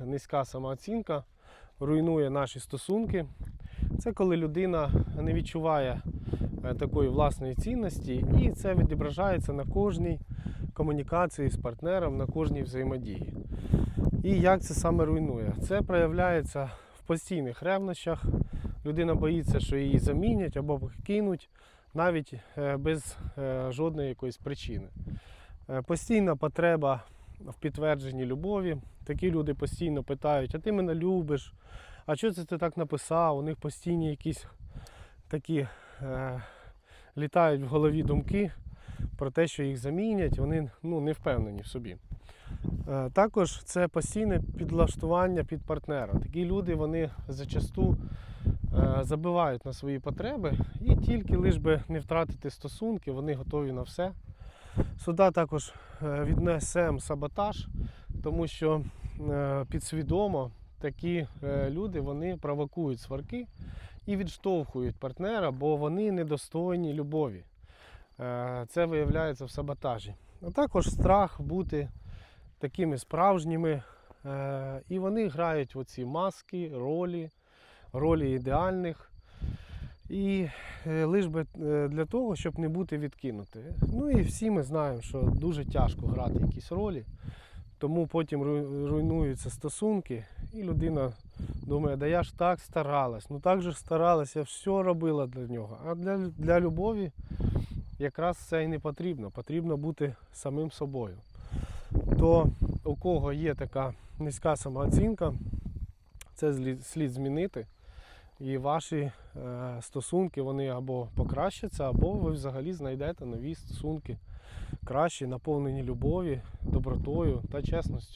Низька самооцінка руйнує наші стосунки. Це коли людина не відчуває е, такої власної цінності, і це відображається на кожній комунікації з партнером, на кожній взаємодії. І як це саме руйнує? Це проявляється в постійних ревнощах. Людина боїться, що її замінять або кинуть навіть е, без е, жодної якоїсь причини. Постійна потреба в підтвердженні любові. Такі люди постійно питають, а ти мене любиш? А що це ти так написав? У них постійні якісь такі е, літають в голові думки про те, що їх замінять, вони ну, не впевнені в собі. Е, Також це постійне підлаштування під партнера. Такі люди вони зачасту е, забивають на свої потреби і тільки лиш би не втратити стосунки, вони готові на все. Сюди також е, віднесемо саботаж, тому що е, підсвідомо такі е, люди вони провокують сварки і відштовхують партнера, бо вони недостойні любові. Це виявляється в саботажі. А також страх бути такими справжніми. І вони грають в оці маски, ролі, ролі ідеальних. І е, лиш би е, для того, щоб не бути відкинути. Ну і всі ми знаємо, що дуже тяжко грати якісь ролі, тому потім руйнуються стосунки, і людина думає, да я ж так старалась, ну так же ж старалась, я все робила для нього. А для, для любові якраз це і не потрібно. Потрібно бути самим собою. То у кого є така низька самооцінка, це слід змінити. І ваші е, стосунки вони або покращаться, або ви взагалі знайдете нові стосунки, кращі, наповнені любові, добротою та чесністю.